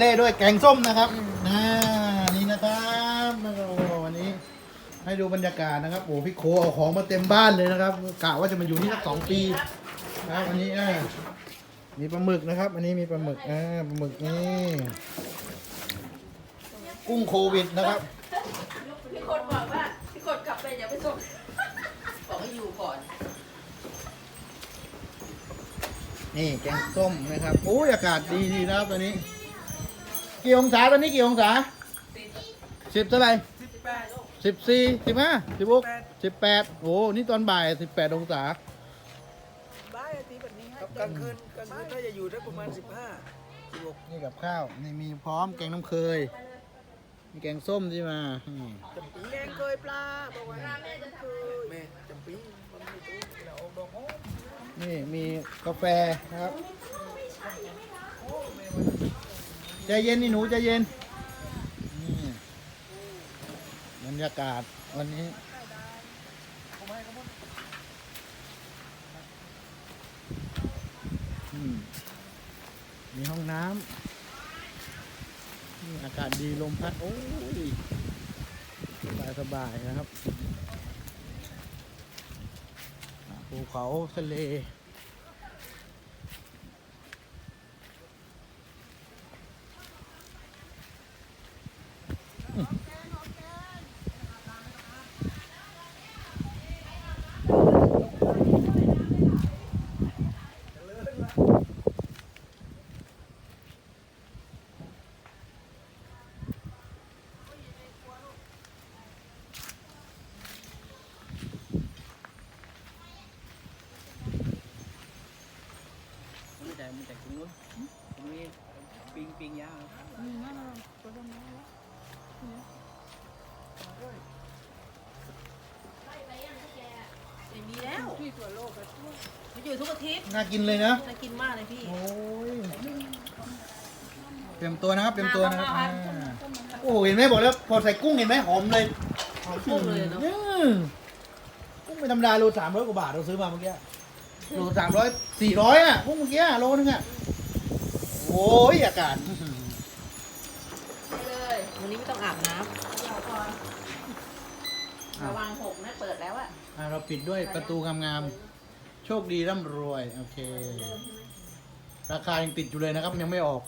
เล่ด้วยแกงส้มนะครับอ่านี่นะครับโอ้โหวันนี้ ให้ดูบรรยากาศนะครับ โอ้โหพี่โคเอาของมาเต็มบ้านเลยนะครับกะว่าจะมาอยู่นี่สักสองปีครับอันนี้อ่ามีปลาหมึกนะครับ อันนี้มีปลาหมึกอ่าปลาหมึกนี่กุ้งโควิดนะครับพี่คนบอกว่าพี่คนกลับไปอย่าไปส่งบอกให้อยู่ก่อน นี่แกงส้มนะครับโอ้ยอากาศดีดีนะครับตอนนี้ กี่องศาตอนนี้กี่องศาสิบเท่าไหร่สิบสี่สิบห้าสิบหกสิบแปดโอ้นี่ตอนบ่ายสิบแปดองศาครับกลางคืนกลางคืนน่าจะอยู่ได้ประมาณ15 16นี่กับข้าวนี่มีพร้อมแกงน้ำเคยมีแกงส้มที่มาอืมจำปีแกงเคยปลาบอกว่าแม่จะทำแม่จำปีมันไม่รู้เราเอาดอกหอมนี่มีกาแฟนะครับ ใจเย็นนี่หนูใจเย็นนี่บรรยากาศวันนี้มีห้องน้ำนี่อากาศดีลมพัด โอ้ยสบายสบายๆนะครับภูเขาทะเล ไม่ได้ไม่ได้ตรงนู้นตรงนี้ ปิงปิงยาวไม่มีแล้วพี่ตัวโลกมันอยู่ทุกอาทิตย์น่ากินเลยนะน่ากินมากเลยพี่โอ้ยเตรียมตัวนะครับเตรียมตัวนะครับมาอ่ามาโอ้เห็นไหมบอกแล้วพอใส่กุ้งเห็นไหมหอมเลยหอมกุ้งเลยเนาะอืมกุ้งเป็นธรรมดาโลสามร้อยกว่าบาทเราซื้อมาเมื่อกี้โลสามร้อยสี่ร้อยอะกุ้งเมื่อกี้โลนึงอะ โอ้ยอากาศอื้อหือเลยวันนี้ไม่ต้องอาบน้ำระวังหกนะเปิดแล้วอะอะเราปิดด้วยประตูงามๆ โชคดีร่ำรวย โอเค ราคายังติดอยู่เลยนะครับ ยังไม่ออกเ